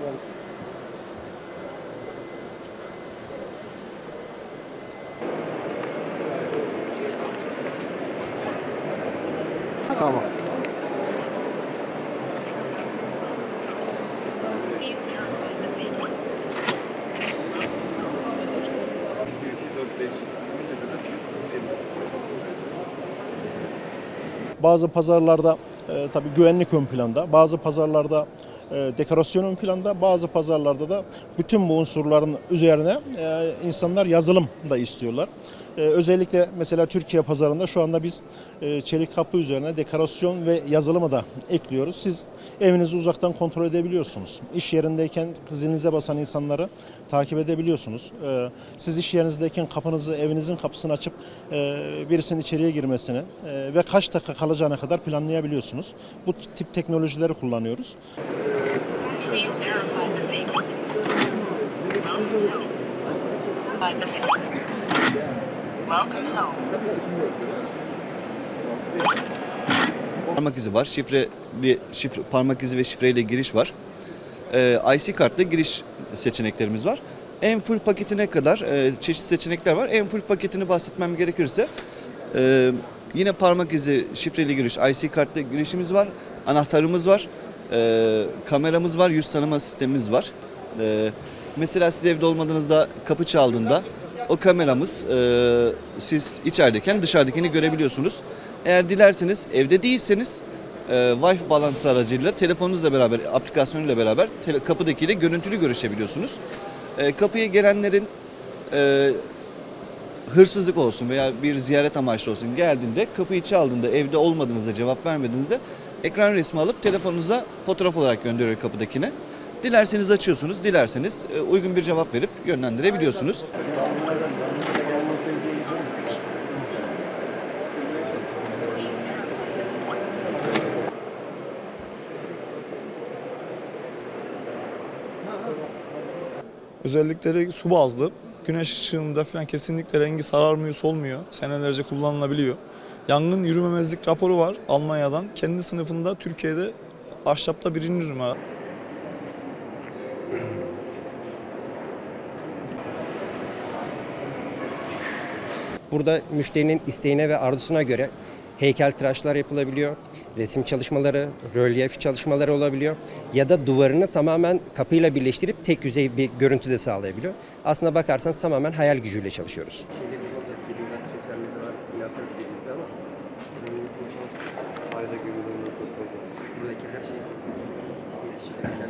Tamam. Bazı pazarlarda e, tabii güvenlik ön planda, bazı pazarlarda dekorasyon ön planda, bazı pazarlarda da bütün bu unsurların üzerine e, insanlar yazılım da istiyorlar. E, özellikle mesela Türkiye pazarında şu anda biz e, çelik kapı üzerine dekorasyon ve yazılımı da ekliyoruz. Siz evinizi uzaktan kontrol edebiliyorsunuz. İş yerindeyken zilinize basan insanları takip edebiliyorsunuz. E, siz iş yerinizdeyken kapınızı, evinizin kapısını açıp e, birisinin içeriye girmesini e, ve kaç dakika kalacağına kadar planlayabiliyorsunuz. Bu tip teknolojileri kullanıyoruz. Parmak izi var. Şifreli, şifre, parmak izi ve şifreyle giriş var. Ee, IC kartla giriş seçeneklerimiz var. En full paketine kadar e, çeşitli seçenekler var. En full paketini bahsetmem gerekirse e, yine parmak izi, şifreli giriş, IC kartla girişimiz var. Anahtarımız var. E, kameramız var. Yüz tanıma sistemimiz var. E, mesela siz evde olmadığınızda kapı çaldığında o kameramız e, siz içerideyken dışarıdakini görebiliyorsunuz. Eğer dilerseniz evde değilseniz e, Wi-Fi bağlantısı aracıyla telefonunuzla beraber, aplikasyonuyla beraber tele, kapıdakiyle görüntülü görüşebiliyorsunuz. E, kapıya gelenlerin e, hırsızlık olsun veya bir ziyaret amaçlı olsun geldiğinde kapıyı çaldığında evde olmadığınızda cevap vermediğinizde ekran resmi alıp telefonunuza fotoğraf olarak gönderiyor kapıdakine. Dilerseniz açıyorsunuz, dilerseniz e, uygun bir cevap verip yönlendirebiliyorsunuz. Özellikleri su bazlı. Güneş ışığında falan kesinlikle rengi sararmıyor, solmuyor. Senelerce kullanılabiliyor. Yangın yürümemezlik raporu var Almanya'dan. Kendi sınıfında Türkiye'de ahşapta birinci numara. Burada müşterinin isteğine ve arzusuna göre heykel tıraşlar yapılabiliyor. Resim çalışmaları, rölyef çalışmaları olabiliyor. Ya da duvarını tamamen kapıyla birleştirip tek yüzey bir görüntü de sağlayabiliyor. Aslına bakarsanız tamamen hayal gücüyle çalışıyoruz inatlarız birbirimize ama gönüllülük konuşmamız fayda gönüllülüğünü kurtaracak. Buradaki her şey iletişimlerden